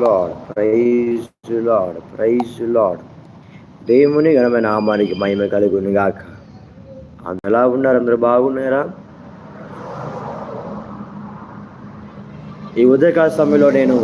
Lord praise Lord praise Lord దేవుని ఘనమైన నామానికి మహిమ కలుగుని గాక. అందరు ఉన్నారు? అందరు బాగున్నారా? ఈ ఉదయకాల సమయంలో నేను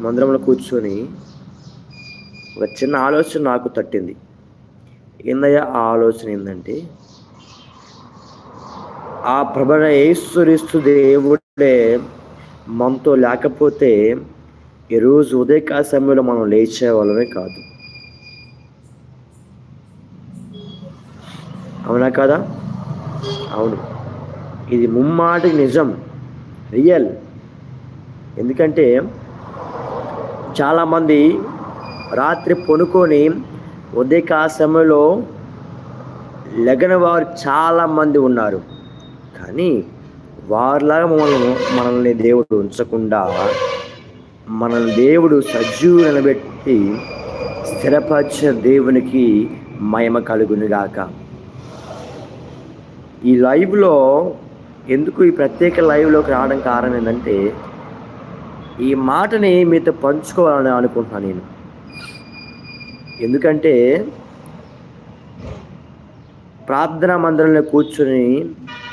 మందిరంలో కూర్చొని ఒక చిన్న ఆలోచన నాకు తట్టింది. ఏందయ్యా ఆ ఆలోచన ఏంటంటే ఆ ప్రభన ఏశ్వరిస్తు దేవుడే మనతో లేకపోతే ఈరోజు ఉదయకాల సమయంలో మనం లేచే వాళ్ళమే కాదు. అవునా కదా? అవును. ఇది ముమ్మాటి నిజం. రియల్. ఎందుకంటే చాలామంది రాత్రి పనుకొని ఉదయకాల సమయంలో లెగన వారు చాలామంది ఉన్నారు. కానీ వారిలాగా మనల్ని మనల్ని దేవుడు ఉంచకుండా మనల్ని దేవుడు సజీవు నిలబెట్టి స్థిరపరిచిన దేవునికి మయమ కలుగునిగాక. ఈ లైవ్లో ఎందుకు ఈ ప్రత్యేక లైవ్లోకి రావడం కారణం ఏంటంటే ఈ మాటని మీతో పంచుకోవాలని అనుకుంటున్నాను నేను. ఎందుకంటే ప్రార్థనా మందిరంలో కూర్చొని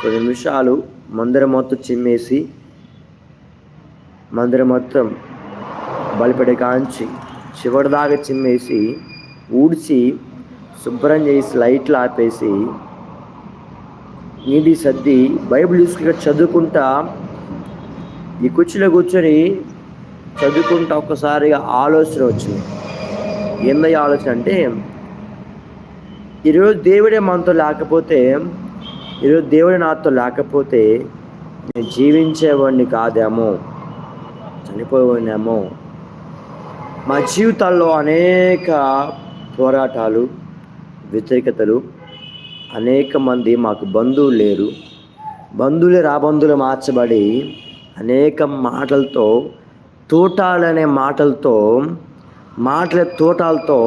కొన్ని నిమిషాలు మందిరం మొత్తం చిమ్మేసి మందిరం మొత్తం బలిపడే కాంచి చివరిదాకా చిమ్మేసి ఊడ్చి శుభ్రం చేసి లైట్లు ఆపేసి నీటి సర్ది బైబిల్ తీసుకుని చదువుకుంటా ఈ కుర్చీలో కూర్చొని చదువుకుంటా ఒక్కసారిగా ఆలోచన వచ్చింది. ఏందయ్య ఆలోచన అంటే ఈరోజు దేవుడే మనతో లేకపోతే ఈరోజు దేవుడి నాతో లేకపోతే నేను జీవించేవాడిని కాదేమో చనిపోయేవాడినేమో. మా జీవితాల్లో అనేక పోరాటాలు వ్యతిరేకతలు అనేక మంది మాకు బంధువులు లేరు. బంధువులే రాబంధువులు మార్చబడి అనేక మాటలతో తోటాలనే మాటలతో మాటల తోటాలతో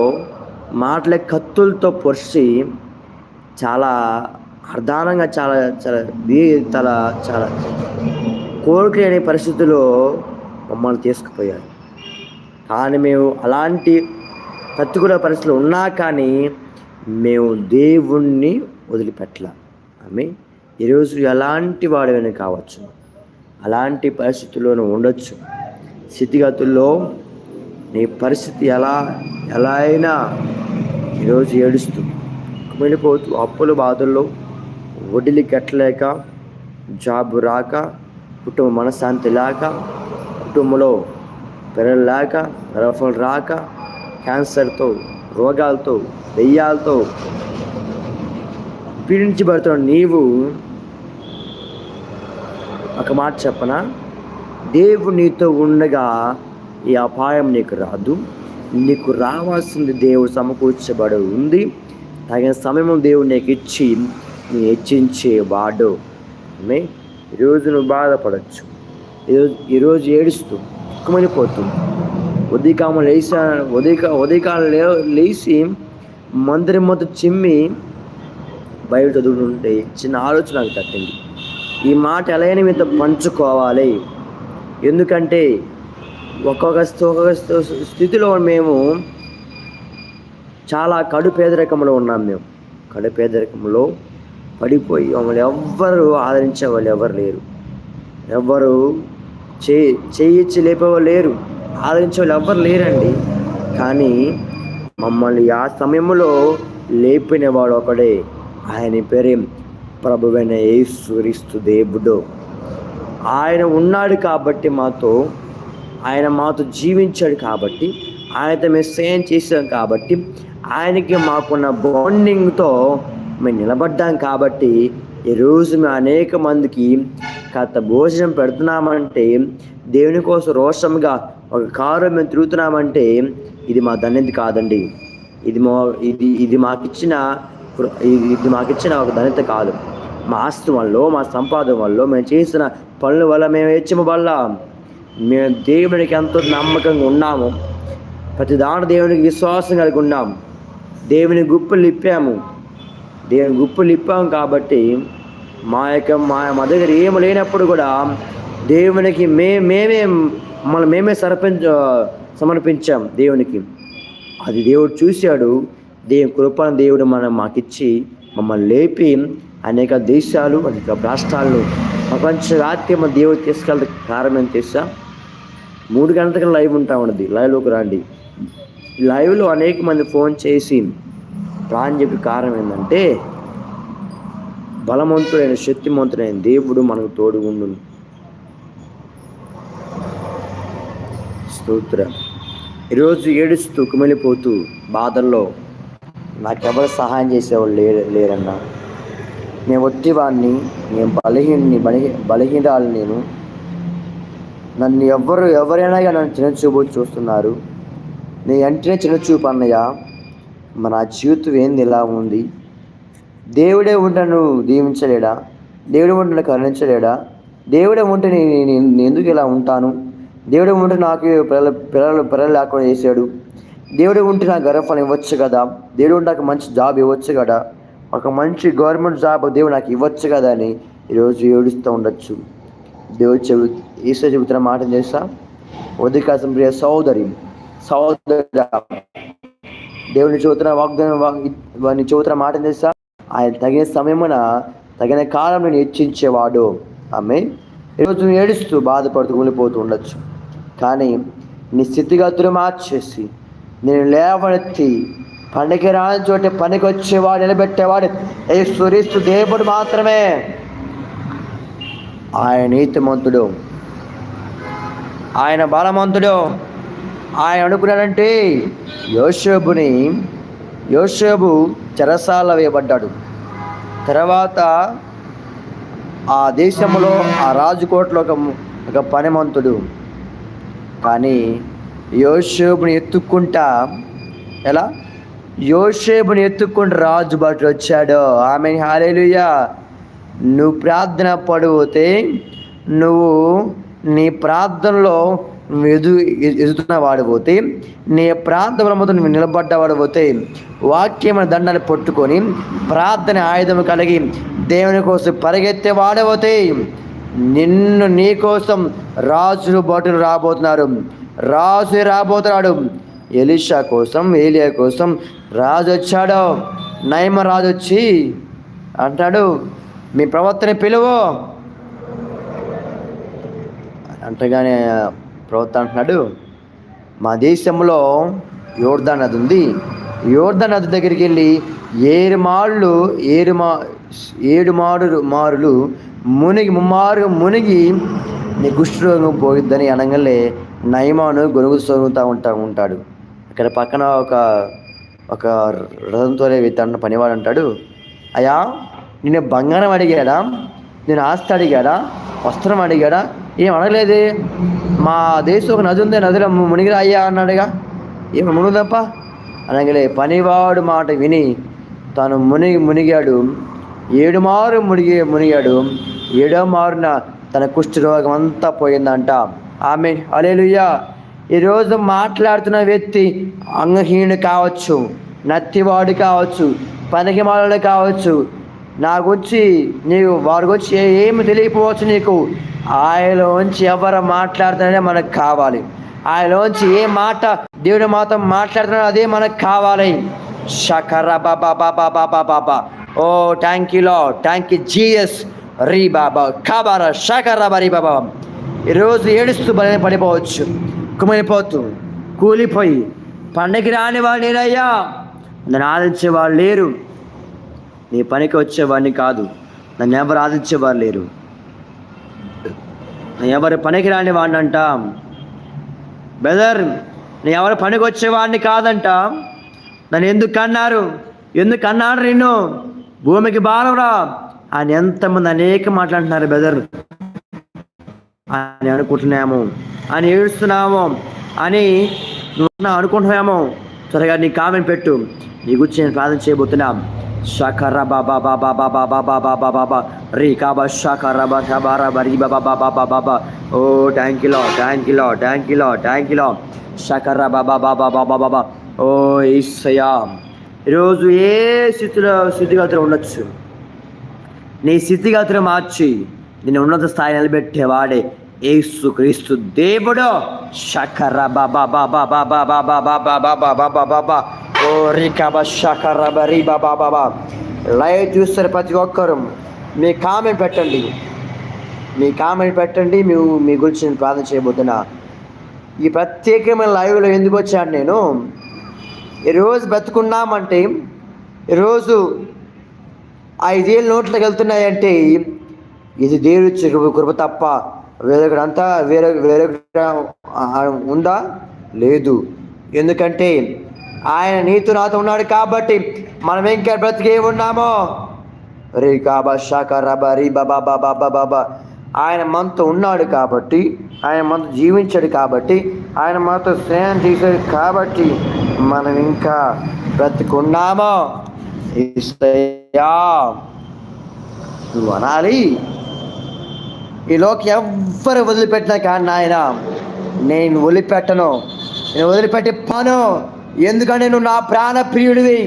మాటల కత్తులతో పొడిచి చాలా అర్ధానంగా చాలా చాలా దీ చాలా చాలా కోరికలేని పరిస్థితుల్లో మమ్మల్ని తీసుకుపోయారు. కానీ మేము అలాంటి ప్రతికూల పరిస్థితులు ఉన్నా కానీ మేము దేవుణ్ణి వదిలిపెట్టల. ఆమె ఈరోజు ఎలాంటి వాడైనా కావచ్చు. అలాంటి పరిస్థితుల్లోనూ ఉండొచ్చు. స్థితిగతుల్లో నీ పరిస్థితి ఎలా ఎలా అయినా ఈరోజు ఏడుస్తూ వెళ్ళిపోతూ అప్పుల బాధల్లో వడ్డీలు కట్టలేక జాబ్ రాక కుటుంబ మనశ్శాంతి లేక కుటుంబంలో పిల్లలు లేక రఫలు రాక క్యాన్సర్తో రోగాలతో దెయ్యాలతో పీడించబడుతున్న నీవు ఒక మాట చెప్పనా? దేవుడు నీతో ఉండగా ఈ అపాయం నీకు రాదు. నీకు రావాల్సింది దేవుడు సమకూర్చబడి ఉంది. తగిన సమయం దేవుడు నీకు ఇచ్చి హెచ్చించేవాడు ఆమె ఈరోజు నువ్వు బాధపడచ్చు. ఈరోజు ఈరోజు ఏడుస్తూ దుఃఖమైపోతుంది ఉదయకాము లేచా ఉదయక ఉదయకాలం లే లేచి మందిరం మొత్తం చిమ్మి బయట చదువుతుంటే చిన్న ఆలోచన నాకు తట్టింది. ఈ మాట ఎలాగైనా మీతో పంచుకోవాలి. ఎందుకంటే ఒక్కొక్క ఒక్కొక్క స్థితిలో మేము చాలా కడు పేదరికంలో ఉన్నాం మేము. కడు పేదరికంలో పడిపోయి మమ్మల్ని ఎవ్వరు ఆదరించే వాళ్ళు ఎవరు లేరు. ఎవ్వరు చే చేయించి లేపేవాళ్ళు లేరు. ఆదరించే వాళ్ళు ఎవ్వరు లేరండి. కానీ మమ్మల్ని ఆ సమయంలో లేపినవాడు ఒకడే. ఆయన పేరే ప్రభువైన యేసుక్రీస్తు దేవుడు. ఆయన ఉన్నాడు కాబట్టి మాతో ఆయన మాతో జీవించాడు కాబట్టి ఆయనతో మేము సేయం చేసాం కాబట్టి ఆయనకి మాకున్న బాండింగ్తో మేము నిలబడ్డాం కాబట్టి ఈరోజు మేము అనేక మందికి కాస్త భోజనం పెడుతున్నామంటే దేవుని కోసం రోషంగా ఒక కారు మేము తిరుగుతున్నామంటే ఇది మా ధన్యత కాదండి. ఇది మా ఇది ఇది మాకిచ్చిన ఇది మాకిచ్చిన ఒక ధన్యత కాదు. మా ఆస్తి వల్ల మా సంపాదన వల్ల మేము చేసిన పనుల వల్ల మేము హెచ్చమ వల్ల మేము దేవునికి ఎంతో నమ్మకంగా ఉన్నాము. ప్రతి దాని దేవునికి విశ్వాసం కలిగి ఉన్నాము దేవుని గుప్పులు ఇప్పాము. దేవుని గుప్పులు ఇప్పాం కాబట్టి మా యొక్క మా మా దగ్గర ఏమి లేనప్పుడు కూడా దేవునికి మే మేమే మమ్మల్ని మేమే సర్పించ సమర్పించాం దేవునికి. అది దేవుడు చూశాడు. దేవుని కృపను దేవుడు మనం మాకిచ్చి మమ్మల్ని లేపి అనేక దేశాలు అనేక రాష్ట్రాలను ప్రపంచ రాత్రి దేవుడు తీసుకెళ్తే కారణం తెలుసా మూడు గంటలకు లైవ్ ఉంటా ఉన్నది. లైవ్లోకి రండి. లైవ్లో అనేక మంది ఫోన్ చేసి ప్రాణం చెప్పి కారణం ఏంటంటే బలవంతుడైన శక్తిమంతుడైన దేవుడు మనకు తోడు ఉండు. స్తోత్రం. ఈరోజు ఏడుస్తూ కుమిలిపోతూ బాధల్లో నాకెవరు సహాయం చేసేవాళ్ళు లేరు లేరన్నా. నేను ఒత్తివాడిని నేను బలహీనని బలహీ బలహీనాలు నేను. నన్ను ఎవరు ఎవరైనా నన్ను నన్ను చిన్నచూపు చూస్తున్నారు. నేను వెంటనే చిన్నచూపు అన్నయ్య మన జీవితం ఏంది ఎలా ఉంది? దేవుడే ఉంటే నువ్వు దీవించలేడా? దేవుడే ఉంటే నన్ను కరుణించలేడా? దేవుడే ఉంటే నేను ఎందుకు ఇలా ఉంటాను? దేవుడే ఉంటే నాకు పిల్లలు పిల్లలు పిల్లలు లేకుండా చేశాడు. దేవుడే ఉంటే నాకు గర్వఫలం ఇవ్వచ్చు కదా? దేవుడు ఉంటే నాకు మంచి జాబ్ ఇవ్వచ్చు కదా? ఒక మంచి గవర్నమెంట్ జాబ్ దేవుడు నాకు ఇవ్వచ్చు కదా అని ఈరోజు ఏడుస్తూ ఉండొచ్చు. దేవుడు చెబు ఈశ్వర చెబుతున్న మాట చేస్తా. ఉదయకాశం ప్రియ సోదరి సహోదరి దేవుని చెబుతున్న వాగ్దానం వాడిని చెబుతున్న మాట చేస్తా? ఆయన తగిన సమయమున తగిన కాలం నేను హెచ్చించేవాడు. ఆమె ఈరోజు ఏడుస్తూ బాధపడుతూ కూలిపోతూ ఉండొచ్చు. కానీ నీ స్థితిగతులు మార్చేసి నేను లేవనెత్తి పండగకి రాని చోట పనికి వచ్చేవాడు నిలబెట్టేవాడు ఏ సురీస్తు దేవుడు మాత్రమే. ఆయన నీతిమంతుడు. ఆయన బలమంతుడు ఆయన అనుకున్నాడంటే యోషేబుని యోషేబు చెరసాల వేయబడ్డాడు. తర్వాత ఆ దేశంలో ఆ రాజుకోటలో ఒక ఒక పనిమంతుడు. కానీ యోషేబుని ఎత్తుక్కుంటా ఎలా? యోషేబుని ఎత్తుక్కుంటూ రాజు బట్టి వచ్చాడు. ఆమె హాలేలుయ్యా నువ్వు ప్రార్థన పడిపోతే నువ్వు నీ ప్రార్థనలో నువ్వు ఎదు ఎదుగుతున్న వాడిపోతే నీ ప్రార్థన బ్రహ్మతో నువ్వు నిలబడ్డ వాడిపోతే వాక్యమైన దండాన్ని పట్టుకొని ప్రార్థన ఆయుధం కలిగి దేవుని కోసం పరిగెత్తే వాడబోతే నిన్ను నీ కోసం రాజులు బటులు రాబోతున్నారు. రాజు రాబోతున్నాడు. ఎలిషా కోసం ఏలియా కోసం రాజు వచ్చాడు. నయమ రాజు వచ్చి అంటాడు మీ ప్రవర్తన పిలువు. అంటగానే ప్రవర్తన అంటున్నాడు మా దేశంలో యోర్ధా నది ఉంది. యోర్ధా నది దగ్గరికి వెళ్ళి ఏడు మాళ్ళు ఏడు మా ఏడు మారు మారులు మునిగి ముమ్మారు మునిగి నీ కుష్ఠరోగం పోయిద్దని అనగానే నయమాను గొనుగు సొరుగుతూ ఉంటా ఉంటాడు. అక్కడ పక్కన ఒక ఒక రథంతోనే తన పనివాడు అంటాడు అయ్యా నేను బంగారం అడిగాడా? నేను ఆస్తి అడిగాడా? వస్త్రం అడిగాడా? ఏం అడగలేదే మా దేశం ఒక నది ఉంది నదిలో మునిగిరా అయ్యా అన్నాడుగా ఏం మునుగుదప్ప అనగలే పనివాడు మాట విని తాను మునిగి మునిగాడు ఏడు మారు మునిగి మునిగాడు ఏడో మారున తన కుష్ఠరోగం అంతా పోయిందంట ఆమె అలేలుయ్యా ఈరోజు మాట్లాడుతున్న వ్యక్తి అంగహీనుడు కావచ్చు నత్తివాడు కావచ్చు పనికిమాలుడు కావచ్చు నా గురించి నీకు వారి గురించి ఏమి తెలియకపోవచ్చు నీకు. ఆయనలోంచి ఎవరు మాట్లాడుతున్నారనే మనకు కావాలి. ఆయనలోంచి ఏ మాట దేవుని మాత్రం మాట్లాడుతున్నా అదే మనకు కావాలి. షకర బాబా బాబా బాబా బాబా ఓ థ్యాంక్ యూలో థ్యాంక్ యూ జిఎస్ రీ బాబా ఖబర షకర బరీ బాబా ఈరోజు ఏడుస్తూ బలి పడిపోవచ్చు. కుమిలిపోతూ కూలిపోయి పండగకి రాని వాళ్ళు నేనయ్యా. నన్ను ఆదరించే వాళ్ళు లేరు. నీ పనికి వచ్చేవాడిని కాదు. నన్ను ఎవరు ఆదించేవారు లేరు. ఎవరు పనికి రాని వాడిని అంట బ్రదర్ నేను ఎవరు పనికి వచ్చేవాడిని కాదంట. నన్ను ఎందుకు అన్నారు? ఎందుకు అన్నారు నిన్ను? భూమికి భారంరా ఆయన ఎంతమంది అనేక మాట్లాడుతున్నారు బ్రదర్. అని అనుకుంటున్నాము. అని ఏడుస్తున్నాము అని నువ్వు అనుకుంటున్నామో త్వరగా నీ కామెంట్ పెట్టు. నీ గురించి నేను ప్రార్థన చేయబోతున్నాం. షకర బాబా బాబా బాబా బాబా బాబా బాబా రీ కాబా షకర బాబా బరీ బాబా బాబా బాబా బాబా ఓ thank you thank you thank you thank you షకర బాబా బాబా బాబా బాబా ఓ ఈసయా ఈరోజు ఏ స్థితిలో స్థితిగతులు ఉండొచ్చు నీ స్థితిగతులు మార్చి నేను ఉన్నత స్థాయి నిలబెట్టేవాడే ఏసు క్రీస్తు దేవుడు శకర బాబా బాబా బాబా బాబా బాబా బాబా బాబా బాబా ఓ రికబ శకర బరి బాబా బాబా లైవ్ చూస్తారు ప్రతి ఒక్కరు మీ కామెంట్ పెట్టండి. మీ కామెంట్ పెట్టండి మీ మీ గురించి నేను ప్రార్థన చేయబోతున్నా. ఈ ప్రత్యేకమైన లైవ్లో ఎందుకు వచ్చాను నేను? ఈరోజు బ్రతుకున్నామంటే ఈరోజు ఐదేళ్ళు నోట్లకు వెళ్తున్నాయంటే ఇది దేవుడు కృప కృప తప్ప వేరొకడంతా వేరే వేరొక ఉందా? లేదు. ఎందుకంటే ఆయన నీతో నాతో ఉన్నాడు కాబట్టి మనం ఇంకా బ్రతికే ఉన్నామో? రే కాబా షాక రబా రీ బాబా బాబా బాబా బాబా ఆయన మనతో ఉన్నాడు కాబట్టి ఆయన మనతో జీవించాడు కాబట్టి ఆయన మనతో స్నేహం చేశాడు కాబట్టి మనం ఇంకా బ్రతికున్నామో? ఇస్తయా నువ్వు అనాలి. ఈలోకి ఎవ్వరు వదిలిపెట్టినా కానీ నాయన నేను వదిలిపెట్టను. నేను వదిలిపెట్టి పను. ఎందుకంటే నువ్వు నా ప్రాణ ప్రియుడివి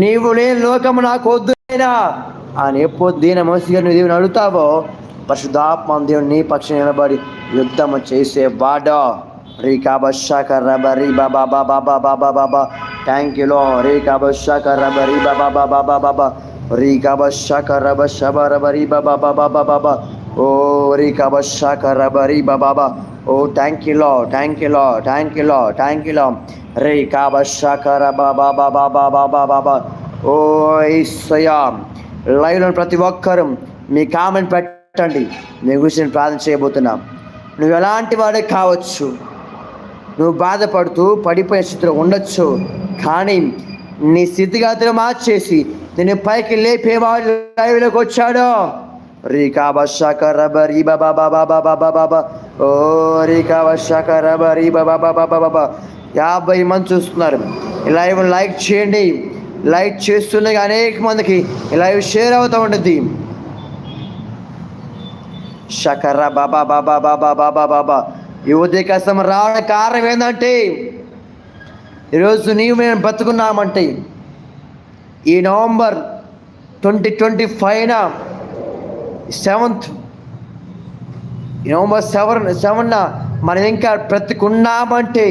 నీవు లేని లోకము నాకు వద్దు అయినా అని ఎప్పుడు దీని మనసుగా నువ్వు దేవుని అడుగుతావో? పరిశుద్ధాత్మ దేవుని నీ పక్షం నిలబడి యుద్ధము చేసే వాడో రీ కాబషాక రబ రీ బాబా బాబా బాబా బాబా థ్యాంక్ యూ లో రీ కాబషాక రబ రీ బాబా బాబా బాబా రీ కాబషాక రబ శబ రబ రీ బాబా బాబా బాబా ఓ రీ కాబషాక రబ రీ బాబా ఓ థ్యాంక్ యూ లో థ్యాంక్ యూ లో థ్యాంక్ యూ లో థ్యాంక్ యూ లో రే కాబషాక రబ బాబా బాబా బాబా బాబా ఓ ఈశ్వయా లైవ్లో ప్రతి ఒక్కరూ మీ కామెంట్ పెట్టండి మీ గురించి నేను ప్రార్థన చేయబోతున్నాం నువ్వు ఎలాంటి వాడే కావచ్చు నువ్వు బాధపడుతూ పడిపోయే స్థితిలో ఉండొచ్చు కానీ నీ స్థితిగతులు మార్చేసి నేను పైకి లేపేవాడు లైవ్లోకి వచ్చాడు రీకా బషాక రీ బాబా బాబా బాబా బాబా బా ఓ రీకా బషాక రబ రీ బాబా బాబా బాబా యాభై మంది చూస్తున్నారు. లైవ్ లైక్ చేయండి. లైక్ చేస్తుండగా అనేక మందికి లైవ్ షేర్ అవుతూ ఉంటుంది. షకర్ర బాబా బాబా బాబా బాబా బాబా. ఈ ఉదయకాశం రావడం కారణం ఏంటంటే ఈరోజు నీవు మేము బతుకున్నామంటే ఈ నవంబర్ ట్వంటీ ట్వంటీ ఫైవ్న సెవెంత్ ఈ నవంబర్ సెవెన్ సెవెన్న మనం ఇంకా బ్రతుకున్నామంటే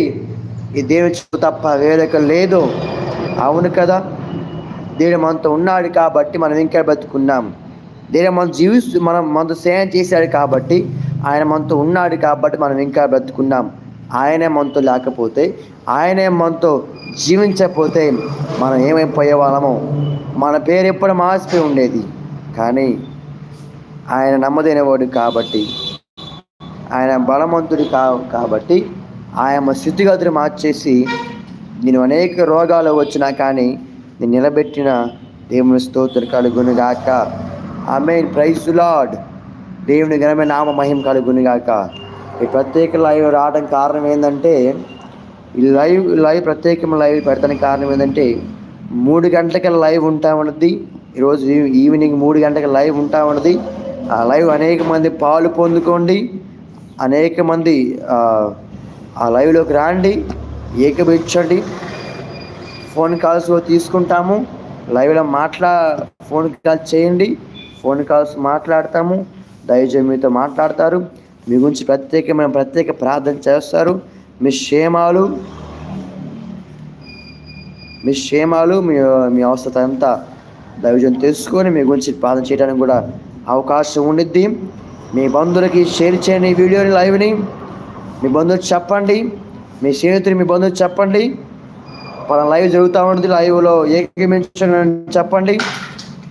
ఈ దేవుడు తప్ప వేరొక లేదు. అవును కదా? దేవుడు మనతో ఉన్నాడు కాబట్టి మనం ఇంకా బ్రతుకున్నాం. దేవుడు మనం జీవిస్తూ మనం మనతో సేవ చేశాడు కాబట్టి ఆయన మనతో ఉన్నాడు కాబట్టి మనం ఇంకా బ్రతుకున్నాం. ఆయనే మనతో లేకపోతే ఆయనే మనతో జీవించకపోతే మనం ఏమైపోయే వాళ్ళము? మన పేరు ఎప్పుడు మార్చిపోయి ఉండేది. కానీ ఆయన నమ్మదైనవాడు కాబట్టి ఆయన బలవంతుడు కా కాబట్టి ఆయన స్థితిగతులు మార్చేసి నేను అనేక రోగాలు వచ్చినా కానీ నేను నిలబెట్టిన దేవుని స్తోత్రం కలుగును గాక ఆమె ప్రైజ్ లాడ్ దేవుని గణమే నామ మహిమ కలుగును గాక ఈ ప్రత్యేక లైవ్ రావడం కారణం ఏంటంటే ఈ లైవ్ లైవ్ ప్రత్యేకమైన లైవ్ పెడతానికి కారణం ఏంటంటే మూడు గంటలకి లైవ్ ఉంటామన్నది ఈరోజు ఈ- ఈవినింగ్ మూడు గంటలకు లైవ్ ఉంటామన్నది ఆ లైవ్ అనేక మంది పాలు పొందుకోండి. అనేక మంది ఆ, లైవ్లోకి రాండి ఏకీభవించండి. ఫోన్ కాల్స్ తీసుకుంటాము. లైవ్లో మాట్లా ఫోన్ కాల్ చేయండి. ఫోన్ కాల్స్ మాట్లాడతాము. దయచేసి మీతో మాట్లాడతారు. మీ గురించి ప్రత్యేకమైన ప్రత్యేక ప్రార్థన చేస్తారు. మీ క్షేమాలు మీ క్షేమాలు మీ మీ అవసరత అంతా దైవజం తెలుసుకొని మీ గురించి ప్రార్థన చేయడానికి కూడా అవకాశం ఉండిద్ది. మీ బంధువులకి షేర్ చేయండి ఈ వీడియోని లైవ్ని. మీ బంధువులు చెప్పండి. మీ స్నేహితులు మీ బంధువులు చెప్పండి. మన లైవ్ జరుగుతూ ఉంటుంది. లైవ్లో ఏకమించండి చెప్పండి.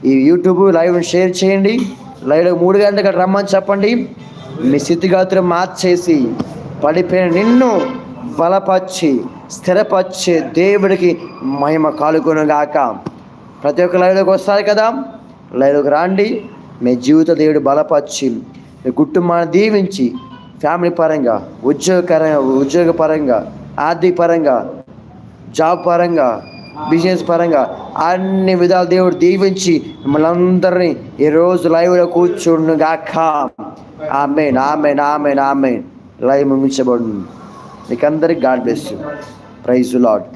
ఈ యూట్యూబ్ లైవ్ని షేర్ చేయండి. లైవ్లో మూడు గంటలకు రమ్మని చెప్పండి. మీ స్థితిగతులు మార్చేసి పడిపోయిన నిన్ను బలపరిచి స్థిరపరిచే దేవుడికి మహిమ కాలుకొనుగాక ప్రతి ఒక్క లైవ్లోకి వస్తారు కదా? లైవ్లోకి రాండి. మీ జీవిత దేవుడు బలపరిచి మీ కుటుంబాన్ని దీవించి ఫ్యామిలీ పరంగా ఉద్యోగకరంగా ఉద్యోగపరంగా ఆర్థిక పరంగా జాబ్ పరంగా బిజినెస్ పరంగా అన్ని విధాలు దేవుడు దీవించి మిమ్మల్ని అందరినీ ఈ రోజు లైవ్లో కూర్చుండు గాక ఆమె ఆమె ఆమె ఆమె లైవ్ ముగించబడి మీకు అందరికి గాడ్ బ్లెస్ ప్రైజ్ లాడ్